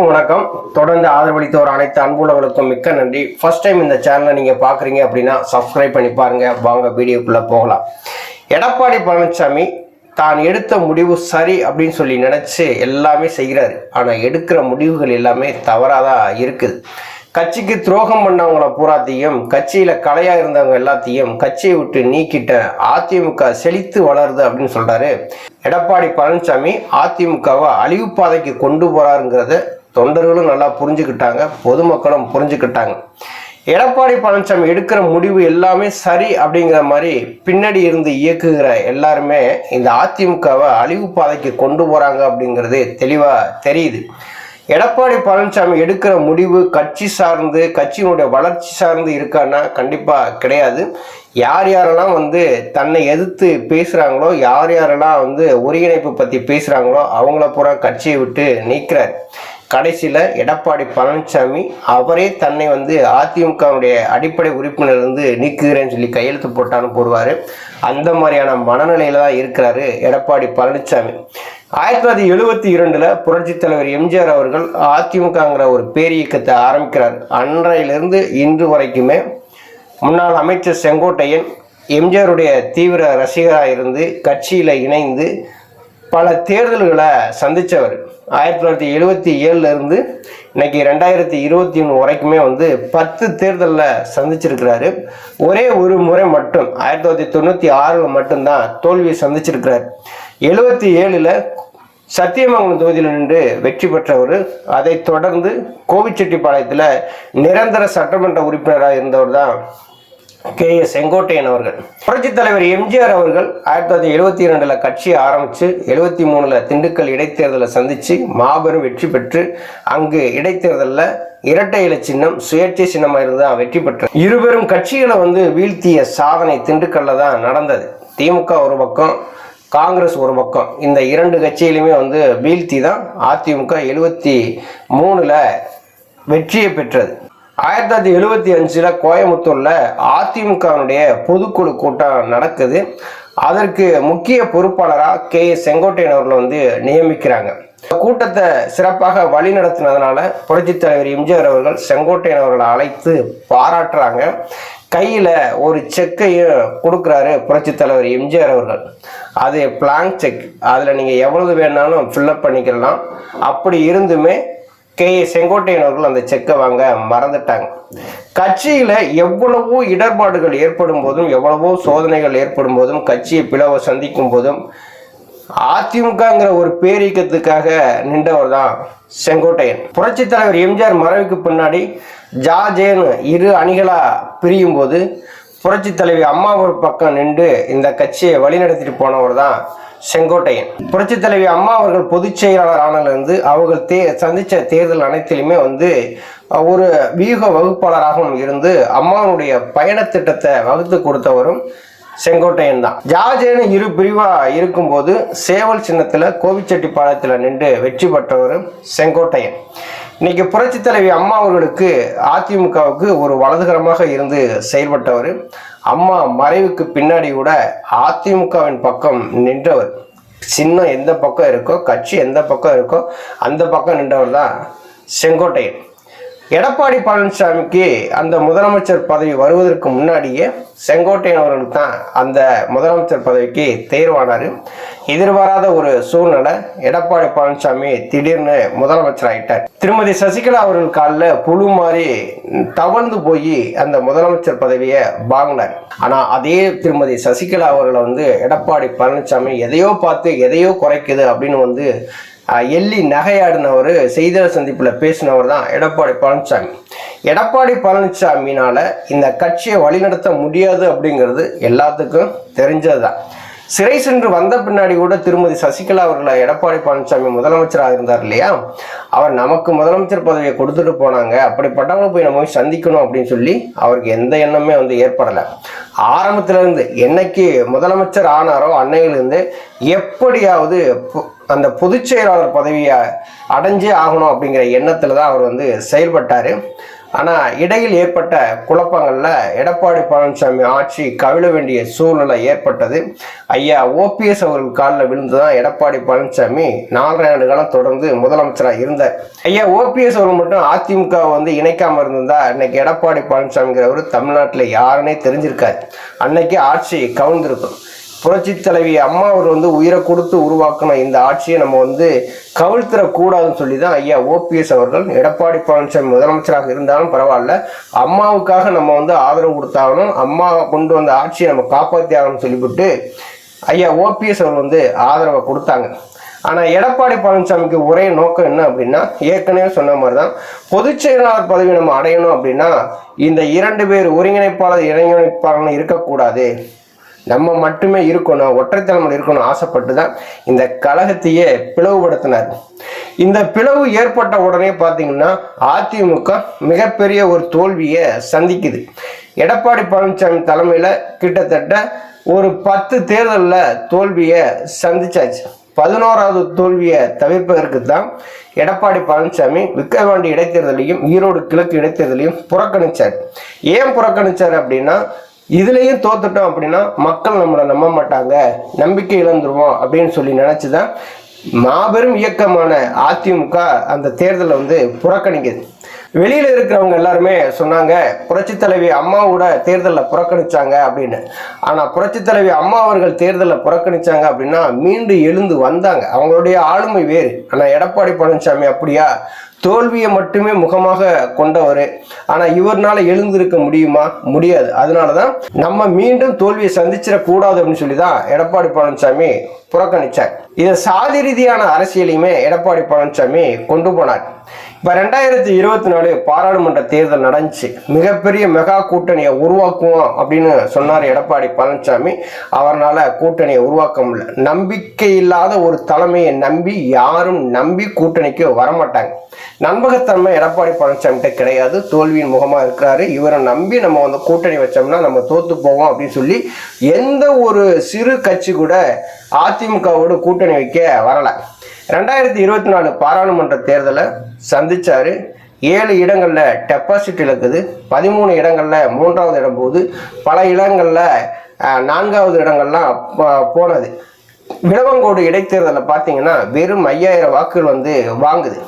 அனைவருக்கும் வணக்கம். தொடர்ந்து ஆதரவளித்தவர் அனைத்து அன்புள்ளவர்களுக்கும் மிக்க நன்றி. ஃபர்ஸ்ட் டைம் இந்த சேனலை நீங்கள் பார்க்குறீங்க அப்படின்னா சப்ஸ்கிரைப் பண்ணி பாருங்க. வாங்க வீடியோக்குள்ளே போகலாம். எடப்பாடி பழனிசாமி தான் எடுத்த முடிவு சரி அப்படின்னு சொல்லி நினச்சி எல்லாமே செய்கிறாரு ஆனால் எடுக்கிற முடிவுகள் எல்லாமே தவறாக தான் இருக்குது. கட்சிக்கு துரோகம் பண்ணவங்கள பூராத்தையும் கட்சியில் கலையாக இருந்தவங்க எல்லாத்தையும் கட்சியை விட்டு நீக்கிட்ட அதிமுக செழித்து வளருது அப்படின்னு சொல்கிறாரு எடப்பாடி பழனிசாமி அதிமுகவை அழிவு பாதைக்கு கொண்டு போகிறாருங்கிறத தொண்டர்களும் நல்லா புரிஞ்சுக்கிட்டாங்க பொதுமக்களும் புரிஞ்சுக்கிட்டாங்க. எடப்பாடி பழனிசாமி எடுக்கிற முடிவு எல்லாமே சரி அப்படிங்கிற மாதிரி பின்னாடி இருந்து இயக்குகிற எல்லாருமே இந்த அதிமுகவை அழிவு பாதைக்கு கொண்டு போகிறாங்க அப்படிங்கிறது தெளிவாக தெரியுது. எடப்பாடி பழனிசாமி எடுக்கிற முடிவு கட்சி சார்ந்து கட்சியினுடைய வளர்ச்சி சார்ந்து இருக்கான்னா கண்டிப்பாக கிடையாது. யார் யாரெல்லாம் வந்து தன்னை எதிர்த்து பேசுகிறாங்களோ யார் யாரெல்லாம் வந்து ஒருங்கிணைப்பு பற்றி பேசுகிறாங்களோ அவங்கள பூரா கட்சியை விட்டு நீக்கிறார். கடைசியில் எடப்பாடி பழனிசாமி அவரே தன்னை வந்து அதிமுகவுடைய அடிப்படை உறுப்பினர்லேருந்து நீக்குகிறேன்னு சொல்லி கையெழுத்து போட்டாலும் போடுவார். அந்த மாதிரியான மனநிலையில் தான் இருக்கிறாரு எடப்பாடி பழனிசாமி. ஆயிரத்தி தொள்ளாயிரத்தி எழுபத்தி இரண்டில் புரட்சித் தலைவர் எம்ஜிஆர் அவர்கள் அதிமுகங்கிற ஒரு பேரியக்கத்தை ஆரம்பிக்கிறார். அன்றையிலிருந்து இன்று வரைக்குமே முன்னாள் அமைச்சர் செங்கோட்டையன் எம்ஜிஆருடைய தீவிர ரசிகராக இருந்து கட்சியில் இணைந்து பல தேர்தல்களை சந்தித்தவர் ஆயிரத்தி தொள்ளாயிரத்தி எழுபத்தி ஏழுல இருந்து இன்னைக்கு ரெண்டாயிரத்தி இருபத்தி ஒன்று வரைக்குமே வந்து பத்து தேர்தலில் சந்திச்சிருக்கிறாரு. ஒரே ஒரு முறை மட்டும் ஆயிரத்தி தொள்ளாயிரத்தி தொண்ணூற்றி ஆறில் மட்டும்தான் தோல்வியை சந்திச்சிருக்கிறார். எழுபத்தி ஏழில் சத்தியமங்கலம் தொகுதியில் நின்று வெற்றி பெற்றவர் அதைத் தொடர்ந்து கோவிச்செட்டிப்பாளையத்தில் நிரந்தர சட்டமன்ற உறுப்பினராக இருந்தவர் தான் கே எஸ் செங்கோட்டையன் அவர்கள். புரட்சித் தலைவர் எம்ஜிஆர் அவர்கள் ஆயிரத்தி தொள்ளாயிரத்தி எழுபத்தி இரண்டில் கட்சியை ஆரம்பித்து எழுபத்தி மூணுல திண்டுக்கல் இடைத்தேர்தலை சந்தித்து மாபெரும் வெற்றி பெற்று அங்கு இடைத்தேர்தலில் இரட்டை இலை சின்னம் சுயேட்சை சின்னமாக இருந்து தான் வெற்றி பெற்றார் இருவரும் கட்சிகளை வந்து வீழ்த்திய சாதனை திண்டுக்கல்ல தான் நடந்தது. திமுக ஒரு பக்கம் காங்கிரஸ் ஒரு பக்கம். இந்த இரண்டு கட்சியிலுமே வந்து வீழ்த்தி தான் அதிமுக எழுபத்தி மூணில் வெற்றியை பெற்றது. ஆயிரத்தி தொள்ளாயிரத்தி எழுபத்தி அஞ்சில் கோயம்புத்தூரில் அதிமுகவினுடைய பொதுக்குழு கூட்டம் நடக்குது. அதற்கு முக்கிய பொறுப்பாளராக கே. எஸ் செங்கோட்டையன் அவர்களை வந்து நியமிக்கிறாங்க. இந்த கூட்டத்தை சிறப்பாக வழி நடத்தினதுனால புரட்சித் தலைவர் எம்ஜிஆர் அவர்கள் செங்கோட்டையன் அவர்களை அழைத்து பாராட்டுறாங்க. கையில் ஒரு செக்கையும் கொடுக்குறாரு புரட்சித் தலைவர் எம்ஜிஆர் அவர்கள். அது பிளாங்க் செக் அதில் நீங்கள் எவ்வளவு வேணாலும் ஃபில்லப் பண்ணிக்கலாம். அப்படி இருந்துமே கே. ஏ. செங்கோட்டையன் அவர்கள் அந்த செக்கை வாங்க மறந்துட்டாங்க. கட்சியில் எவ்வளவோ இடர்பாடுகள் ஏற்படும் போதும் எவ்வளவோ சோதனைகள் ஏற்படும் போதும் கட்சியை பிளவை சந்திக்கும் போதும் அதிமுகங்கிற ஒரு பேரியக்கத்துக்காக நின்றவர் தான் செங்கோட்டையன். புரட்சி தலைவர் எம்ஜிஆர் மறைவுக்கு பின்னாடி ஜாஜேன்னு இரு அணிகளாக பிரியும் போது புரட்சி தலைவி அம்மா ஒரு பக்கம் நின்று இந்த கட்சியை வழிநடத்திட்டு போனவர் தான் செங்கோட்டையன். புரட்சி தலைவி அம்மா அவர்கள் பொதுச் செயலாளர் ஆனதிலிருந்து அவர்கள் தே சந்தித்த தேர்தல் அனைத்திலுமே வந்து ஒரு வியூக வகுப்பாளராகவும் இருந்து அம்மாவுடைய பயணத்திட்டத்தை வகுத்து கொடுத்தவரும் செங்கோட்டையன் தான். ஜார்ஜேன்னு இரு பிரிவாக இருக்கும்போது சேவல் சின்னத்தில் கோவிச்செட்டிப்பாளையத்தில் நின்று வெற்றி பெற்றவரும் செங்கோட்டையன். இன்னைக்கு புரட்சி தலைவி அம்மா அவர்களுக்கு அதிமுகவுக்கு ஒரு வலதுகரமாக இருந்து செயல்பட்டவர். அம்மா மறைவுக்கு பின்னாடி கூட அதிமுகவின் பக்கம் நின்றவர். சின்னம் எந்த பக்கம் இருக்கோ கட்சி எந்த பக்கம் இருக்கோ அந்த பக்கம் நின்றவர் தான் செங்கோட்டையன். எடப்பாடி பழனிசாமிக்கு அந்த முதலமைச்சர் பதவி வருவதற்கு முன்னாடியே செங்கோட்டையன் அவர்களுக்கு தான் அந்த முதலமைச்சர் பதவிக்கு தேர்வானார். எதிர்பாராத ஒரு சூழ்நிலை எடப்பாடி பழனிசாமி திடீர்னு முதலமைச்சர் ஆயிட்டார். திருமதி சசிகலா அவர்கள் காலில் புழு மாதிரி தவழ்ந்து போய் அந்த முதலமைச்சர் பதவியை வாங்கினார். ஆனால் அதே திருமதி சசிகலா அவர்களை வந்து எடப்பாடி பழனிசாமி எதையோ பார்த்து எதையோ குறைக்குது அப்படின்னு வந்து எள்ளி நகையாடினவர் செய்தியாளர் சந்திப்பில் பேசினவர் தான் எடப்பாடி பழனிசாமி எடப்பாடி பழனிசாமினால் இந்த கட்சியை வழிநடத்த முடியாது அப்படிங்கிறது எல்லாத்துக்கும் தெரிஞ்சது தான் சிறை சென்று வந்த பின்னாடி கூட திருமதி சசிகலா அவர்களை எடப்பாடி பழனிசாமி முதலமைச்சராக இருந்தார் இல்லையா? அவர் நமக்கு முதலமைச்சர் பதவியை கொடுத்துட்டு போனாங்க. அப்படிப்பட்டவங்களை போய் நம்ம போய் சந்திக்கணும் அப்படின்னு சொல்லி அவருக்கு எந்த எண்ணமே வந்து ஏற்படலை. ஆரம்பத்திலிருந்து என்னைக்கு முதலமைச்சர் ஆனாரோ அன்னையிலிருந்து எப்படியாவது பு- அந்த பொதுச் செயலாளர் பதவியை அடைஞ்சே ஆகணும் அப்படிங்கிற எண்ணத்தில் தான் அவர் வந்து செயல்பட்டார். ஆனால் இடையில் ஏற்பட்ட குழப்பங்களில் எடப்பாடி பழனிசாமி ஆட்சி கவிழ வேண்டிய சூழ்நிலை ஏற்பட்டது. ஐயா ஓபிஎஸ் அவர்கள் காலில் விழுந்து தான் எடப்பாடி பழனிசாமி நாலரை ஆண்டு காலம் தொடர்ந்து முதலமைச்சராக இருந்தார் ஐயா ஓபிஎஸ் அவர்கள் மட்டும் அதிமுக வந்து இணைக்காம இருந்திருந்தா இன்னைக்கு எடப்பாடி பழனிசாமிங்கிறவர் தமிழ்நாட்டில் யாருன்னே தெரிஞ்சிருக்காரு அன்னைக்கு ஆட்சி கவுந்திருக்கும் புரட்சி தலைவி அம்மா அவர் வந்து உயிரை கொடுத்து உருவாக்கின இந்த ஆட்சியை நம்ம வந்து கவிழ்த்திடக்கூடாதுன்னு சொல்லி தான் ஐயா ஓபிஎஸ் அவர்கள் எடப்பாடி பழனிசாமி முதலமைச்சராக இருந்தாலும் பரவாயில்ல. அம்மாவுக்காக நம்ம வந்து ஆதரவு கொடுத்தாகணும். அம்மா கொண்டு வந்த ஆட்சியை நம்ம காப்பாற்றி ஆகணும்னு சொல்லிவிட்டு ஐயா ஓபிஎஸ் அவர் வந்து ஆதரவை கொடுத்தாங்க. ஆனால் எடப்பாடி பழனிசாமிக்கு ஒரே நோக்கம் என்ன அப்படின்னா ஏற்கனவே சொன்ன மாதிரி தான் பொதுச் செயலாளர் பதவி நம்ம அடையணும் அப்படின்னா இந்த இரண்டு பேர் ஒருங்கிணைப்பாளர் இணைங்கிணைப்பாளர் இருக்கக்கூடாது. நம்ம மட்டுமே இருக்கணும் ஒற்றைத்தலைமையில் இருக்கணும் ஆசைப்பட்டு தான் இந்த கழகத்தையே பிளவுபடுத்தினார். இந்த பிளவு ஏற்பட்ட உடனே பார்த்தீங்கன்னா அதிமுக மிகப்பெரிய ஒரு தோல்வியை சந்திக்குது. எடப்பாடி பழனிசாமி தலைமையில் கிட்டத்தட்ட ஒரு பத்து தேர்தலில் தோல்வியை சந்திச்சாச்சு. பதினோராவது தோல்வியை தவிர்ப்பதற்கு தான் எடப்பாடி பழனிசாமி விக்கிரவாண்டி இடைத்தேர்தலையும் ஈரோடு கிழக்கு இடைத்தேர்தலையும் புறக்கணிச்சார். ஏன் புறக்கணிச்சார் அப்படின்னா இதுலேயும் தோத்துட்டோம் அப்படின்னா மக்கள் நம்மளை நம்ப மாட்டாங்க. நம்பிக்கை இழந்துருவோம் அப்படின்னு சொல்லி நினச்சிதான் மாபெரும் இயக்கமான அதிமுக அந்த தேர்தலை வந்து புறக்கணிக்குது. வெளியில இருக்கிறவங்க எல்லாருமே சொன்னாங்க புரட்சி தலைவி அம்மாவோட தேர்தலில் புறக்கணிச்சாங்க அப்படின்னு. ஆனா புரட்சி தலைவி அம்மா அவர்கள் தேர்தலில் புறக்கணிச்சாங்க அப்படின்னா மீண்டும் எழுந்து வந்தாங்க. அவங்களுடைய ஆளுமை வேறு. ஆனா எடப்பாடி பழனிசாமி அப்படியா? தோல்வியை மட்டுமே முகமாக கொண்டவர். ஆனால் இவர்னால எழுந்திருக்க முடியுமா? முடியாது. அதனால தான் நம்ம மீண்டும் தோல்வியை சந்திச்சிடக்கூடாது அப்படின்னு சொல்லி தான் எடப்பாடி பழனிசாமி புறக்கணிச்சார். இதை சாதி ரீதியான அரசியலையுமே எடப்பாடி பழனிசாமி கொண்டு போனார். இப்போ ரெண்டாயிரத்தி இருபத்தி நாலு பாராளுமன்ற தேர்தல் நடந்துச்சு. மிகப்பெரிய மெகா கூட்டணியை உருவாக்குவோம் அப்படின்னு சொன்னார் எடப்பாடி பழனிசாமி. அவரால் கூட்டணியை உருவாக்க முடியல. நம்பிக்கை இல்லாத ஒரு தலைமையை நம்பி யாரும் நம்பி கூட்டணிக்கு வரமாட்டாங்க. நம்பகத்தன்மை எடப்பாடி பழனிசாமிகிட்ட கிடையாது. தோல்வியின் முகமாக இருக்கிறாரு. இவரை நம்பி நம்ம வந்து கூட்டணி வச்சோம்னா நம்ம தோத்து போவோம் அப்படின்னு சொல்லி எந்த ஒரு சிறு கட்சி கூட அதிமுகவோடு கூட்டணி வைக்க வரலை. ரெண்டாயிரத்தி இருபத்தி நாலு பாராளுமன்ற தேர்தலை சந்திச்சாரு. ஏழு இடங்களில் டெபாசிட் இழக்குது பதிமூணு இடங்களில் மூன்றாவது இடம் போகுது. பல இடங்களில் நான்காவது இடங்கள்லாம் போனது. விளவங்கோடு இடைத்தேர்தலில் பார்த்தீங்கன்னா வெறும் ஐயாயிரம் வாக்குகள் வந்து வாங்குது.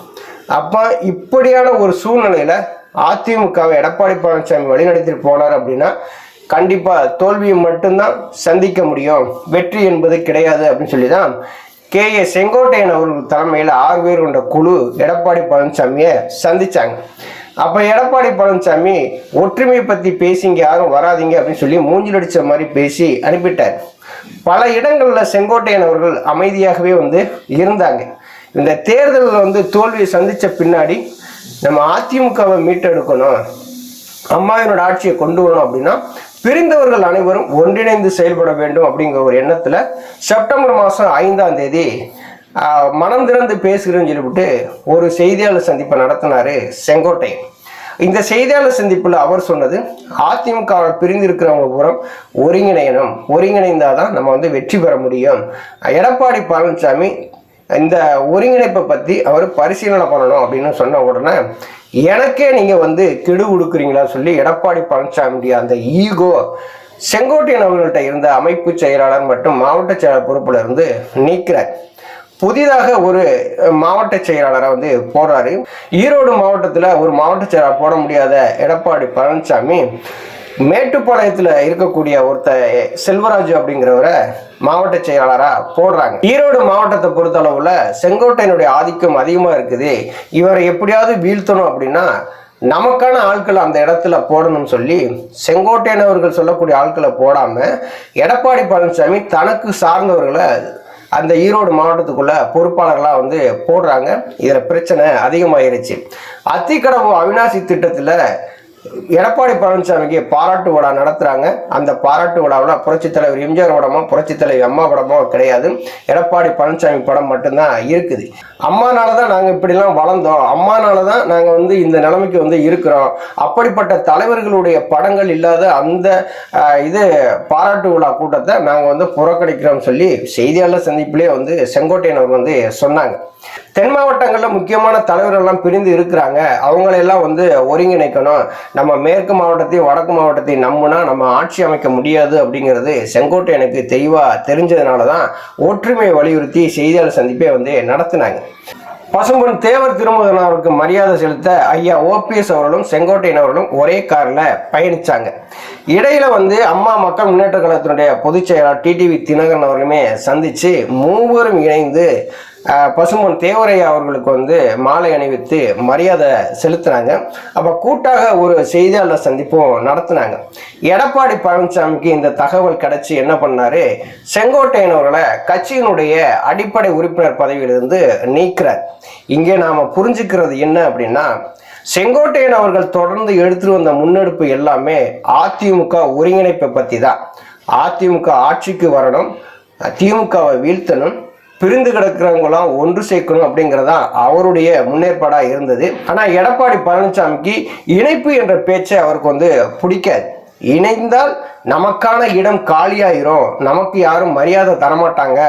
அப்போ இப்படியான ஒரு சூழ்நிலையில் அதிமுகவை எடப்பாடி பழனிசாமி வழிநடத்திட்டு போனார் அப்படின்னா கண்டிப்பாக தோல்வியை மட்டும்தான் சந்திக்க முடியும். வெற்றி என்பது கிடையாது அப்படின்னு சொல்லி தான் கே ஏ செங்கோட்டையன் அவர்கள் தலைமையில் ஆறு பேர் கொண்ட குழு எடப்பாடி பழனிசாமியை சந்திச்சாங்க. அப்போ எடப்பாடி பழனிசாமி ஒற்றுமையை பற்றி பேசி இங்கே யாரும் வராதீங்க அப்படின்னு சொல்லி மூஞ்சில் அடிச்ச மாதிரி பேசி அனுப்பிட்டார். பல இடங்களில் செங்கோட்டையன் அவர்கள் அமைதியாகவே வந்து இருந்தாங்க. இந்த தேர்தலில் வந்து தோல்வியை சந்தித்த பின்னாடி நம்ம அதிமுகவை மீட்டெடுக்கணும் அம்மாவினோட ஆட்சியை கொண்டு வரணும் அப்படின்னா பிரிந்தவர்கள் அனைவரும் ஒன்றிணைந்து செயல்பட வேண்டும் அப்படிங்கிற ஒரு எண்ணத்தில் செப்டம்பர் மாதம் ஐந்தாம் தேதி மனம் திறந்து பேசுகிறேன்னு சொல்லிவிட்டு ஒரு செய்தியாளர் சந்திப்பை நடத்தினாரு செங்கோட்டையன் இந்த செய்தியாளர் சந்திப்பில் அவர் சொன்னது அதிமுக பிரிந்திருக்கிறவங்க பூரம் ஒருங்கிணையணும். ஒருங்கிணைந்தாதான் நம்ம வந்து வெற்றி பெற முடியும். எடப்பாடி பழனிசாமி இந்த ஒருங்கிணைப்பை பற்றி அவர் பரிசீலனை பண்ணணும் அப்படின்னு சொன்ன உடனே எனக்கே நீங்கள் வந்து கெடு கொடுக்குறீங்களா சொல்லி எடப்பாடி பழனிசாமியுடைய அந்த ஈகோ செங்கோட்டையன் அவர்கள்ட்ட இருந்த அமைப்பு செயலாளர் மற்றும் மாவட்ட செயலாளர் பொறுப்பில் இருந்து நீக்கிறார். புதிதாக ஒரு மாவட்ட செயலாளரை வந்து போடுறாரு ஈரோடு மாவட்டத்தில் ஒரு மாவட்ட செயலாளர் போட முடியாத எடப்பாடி பழனிசாமி மேட்டுப்பாளையத்தில் இருக்கக்கூடிய ஒருத்த செல்வராஜ் அப்படிங்கிறவரை மாவட்ட செயலாளராக போடுறாங்க. ஈரோடு மாவட்டத்தை பொறுத்தளவில் செங்கோட்டையனுடைய ஆதிக்கம் அதிகமாக இருக்குது. இவரை எப்படியாவது வீழ்த்தணும் அப்படின்னா நமக்கான ஆட்களை அந்த இடத்துல போடணும்னு சொல்லி செங்கோட்டையன் அவர்கள் சொல்லக்கூடிய ஆட்களை போடாமல் எடப்பாடி பழனிசாமி தனக்கு சார்ந்தவர்களை அந்த ஈரோடு மாவட்டத்துக்குள்ள பொறுப்பாளர்களாக வந்து போடுறாங்க. இதில் பிரச்சனை அதிகமாயிருச்சு. அத்திக்கடவு அவினாசி திட்டத்தில் எடப்பாடி பழனிசாமிக்கு பாராட்டு விழா நடத்துறாங்க. அந்த பாராட்டு விழாவில் புரட்சித் தலைவர் எம்ஜிஆர் படமோ புரட்சித் தலைவர் அம்மா படமோ கிடையாது. எடப்பாடி பழனிசாமி படம் மட்டும்தான் இருக்குது. அம்மானால தான் நாங்கள் இப்படிலாம் வளர்ந்தோம். அம்மானால தான் நாங்கள் வந்து இந்த நிலைமைக்கு வந்து இருக்கிறோம். அப்படிப்பட்ட தலைவர்களுடைய படங்கள் இல்லாத அந்த இது பாராட்டு விழா கூட்டத்தை நாங்கள் வந்து புறக்கணிக்கிறோம்னு சொல்லி செய்தியாளர் சந்திப்பிலே வந்து செங்கோட்டையனவர் வந்து சொன்னாங்க. தென் மாவட்டங்களில் முக்கியமான தலைவர்கள்லாம் பிரிந்து இருக்கிறாங்க. அவங்களெல்லாம் வந்து ஒருங்கிணைக்கணும். நம்ம மேற்கு மாவட்டத்தையும் வடக்கு மாவட்டத்தையும் நம்புனா நம்ம ஆட்சி அமைக்க முடியாது அப்படிங்கிறது செங்கோட்டை எனக்கு தெளிவாக தெரிஞ்சதுனால தான் ஒற்றுமை வலியுறுத்தி செய்தியாளர் சந்திப்பே வந்து நடத்தினாங்க. பசும்பொன் தேவர் திருமுகனவருக்கு மரியாதை செலுத்த ஐயா ஓபிஎஸ் அவர்களும் செங்கோட்டையன் அவர்களும் ஒரே காரில் பயணித்தாங்க இடையில வந்து அம்மா மக்கள் முன்னேற்ற கழகத்தினுடைய பொதுச் செயலாளர் டிடிவி தினகரன் அவர்களுமே சந்திச்சு மூவரும் இணைந்து பசுமன் தேவரையா அவர்களுக்கு வந்து மாலை அணிவித்து மரியாதை செலுத்தினாங்க. அப்போ கூட்டாக ஒரு செய்தியாளர் சந்திப்பும் நடத்தினாங்க. எடப்பாடி பழனிசாமிக்கு இந்த தகவல் கிடைச்சி என்ன பண்ணாரு? செங்கோட்டையன் அவர்களை கட்சியினுடைய அடிப்படை உறுப்பினர் பதவியிலிருந்து நீக்கிறார். இங்கே நாம புரிஞ்சுக்கிறது என்ன அப்படின்னா செங்கோட்டையன் அவர்கள் தொடர்ந்து எடுத்துட்டு வந்த முன்னெடுப்பு எல்லாமே அதிமுக ஒருங்கிணைப்பை பற்றி தான் அதிமுக ஆட்சிக்கு வரணும் திமுகவை வீழ்த்தணும் பிரிந்து கிடக்கிறவங்களாம் ஒன்று சேர்க்கணும் அப்படிங்கிறதா அவருடைய முன்னேற்பாடாக இருந்தது. ஆனால் எடப்பாடி பழனிசாமிக்கு இணைப்பு என்ற பேச்சை அவருக்கு வந்து பிடிக்காது. இணைந்தால் நமக்கான இடம் காலியாயிரும். நமக்கு யாரும் மரியாதை தரமாட்டாங்க.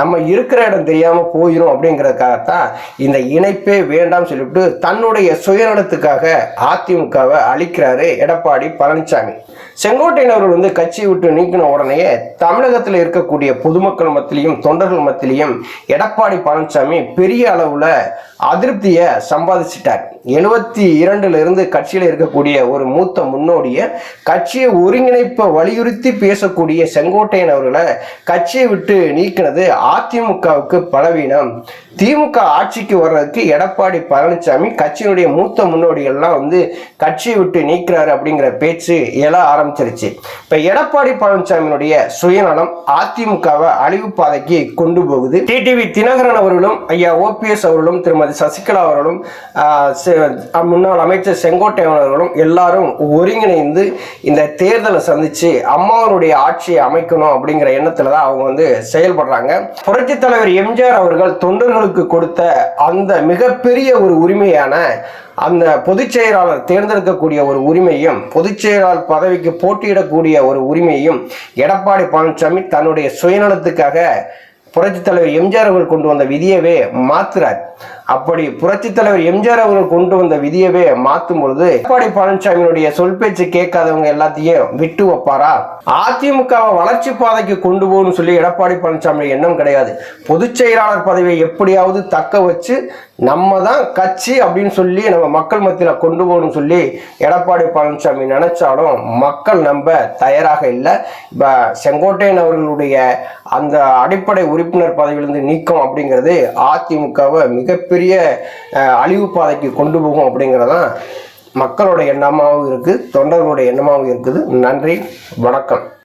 நம்ம இருக்கிற இடம் தெரியாமல் போயிடும் அப்படிங்கிறதுக்காகத்தான் இந்த இணைப்பே வேண்டாம் சொல்லிவிட்டு தன்னுடைய சுயநலத்துக்காக அதிமுகவை அழிக்கிறாரு எடப்பாடி பழனிசாமி. செங்கோட்டையன் அவர்கள் வந்து கட்சியை விட்டு நீக்கின உடனே தமிழகத்தில் இருக்கக்கூடிய பொதுமக்கள் மத்தியிலையும் தொண்டர்கள் மத்தியிலையும் எடப்பாடி பழனிசாமி பெரிய அளவுல அதிருப்தியை சம்பாதிச்சிட்டார். எழுபத்தி இரண்டுல இருந்து கட்சியில் இருக்கக்கூடிய ஒரு மூத்த முன்னோடிய கட்சியை ஒருங்கிணைப்பை வலியுறுத்தி பேசக்கூடிய செங்கோட்டையன் அவர்களை கட்சியை விட்டு நீக்கினது அதிமுகவுக்கு பலவீனம். திமுக ஆட்சிக்கு வர்றதுக்கு எடப்பாடி பழனிசாமி கட்சியினுடைய மூத்த முன்னோடிகள்லாம் வந்து கட்சியை விட்டு நீக்கிறாரு அப்படிங்கிற பேச்சு எழ ஆரம்பிச்சிருச்சு. இப்ப எடப்பாடி பழனிசாமியினுடைய சுயநலம் அதிமுகவை அழிவு பாதைக்கு கொண்டு போகுது. டிடிவி தினகரன் அவர்களும் ஐயா ஓபிஎஸ் அவர்களும் திருமதி சசிகலா அவர்களும் முன்னாள் அமைச்சர் செங்கோட்டையன் அவர்களும் எல்லாரும் ஒருங்கிணைந்து இந்த தேர்தலை சந்திச்சு அம்மாவனுடைய ஆட்சியை அமைக்கணும் அப்படிங்கிற எண்ணத்துல தான் அவங்க வந்து செயல்படுறாங்க. புரட்சி தலைவர் எம்ஜிஆர் அவர்கள் தொண்டர்களுக்கு கொடுத்த அந்த மிகப்பெரிய ஒரு உரிமையான அந்த பொதுச் செயலாளர் தேர்ந்தெடுக்கக்கூடிய ஒரு உரிமையும் பொதுச் செயலாளர் பதவிக்கு போட்டியிடக்கூடிய ஒரு உரிமையும் எடப்பாடி பழனிசாமி தன்னுடைய சுயநலத்துக்காக புரட்சித் தலைவர் எம்ஜிஆர் அவர்கள் கொண்டு வந்த விதியவே மாத்துறார். அப்படி புரட்சி தலைவர் எம்ஜிஆர் அவர்கள் கொண்டு வந்த விதியவே மாற்றும் பொழுது எடப்பாடி பழனிசாமியினுடைய சொல் பேச்சு கேட்காதவங்க எல்லாத்தையும் விட்டு வைப்பாரா? அதிமுகவை வளர்ச்சி பாதைக்கு கொண்டு போகணும்னு சொல்லி எடப்பாடி பழனிசாமி எண்ணம் கிடையாது. பொதுச் செயலாளர் பதவியை எப்படியாவது தக்க வச்சு நம்ம தான் கட்சி அப்படின்னு சொல்லி நம்ம மக்கள் மத்தியில் கொண்டு போகணும்னு சொல்லி எடப்பாடி பழனிசாமி நினைச்சாலும் மக்கள் நம்ப தயாராக இல்லை. இப்போ செங்கோட்டையன் அவர்களுடைய அந்த அடிப்படை உறுப்பினர் பதவியிலிருந்து நீக்கம் அப்படிங்கிறது அதிமுகவை மிக மிகப்பெரிய அழிவு பாதைக்கு கொண்டு போகும் அப்படிங்கிறதான் மக்களோட எண்ணமாகவும் இருக்குது தொண்டர்களுடைய எண்ணமாகவும் இருக்குது. நன்றி வணக்கம்.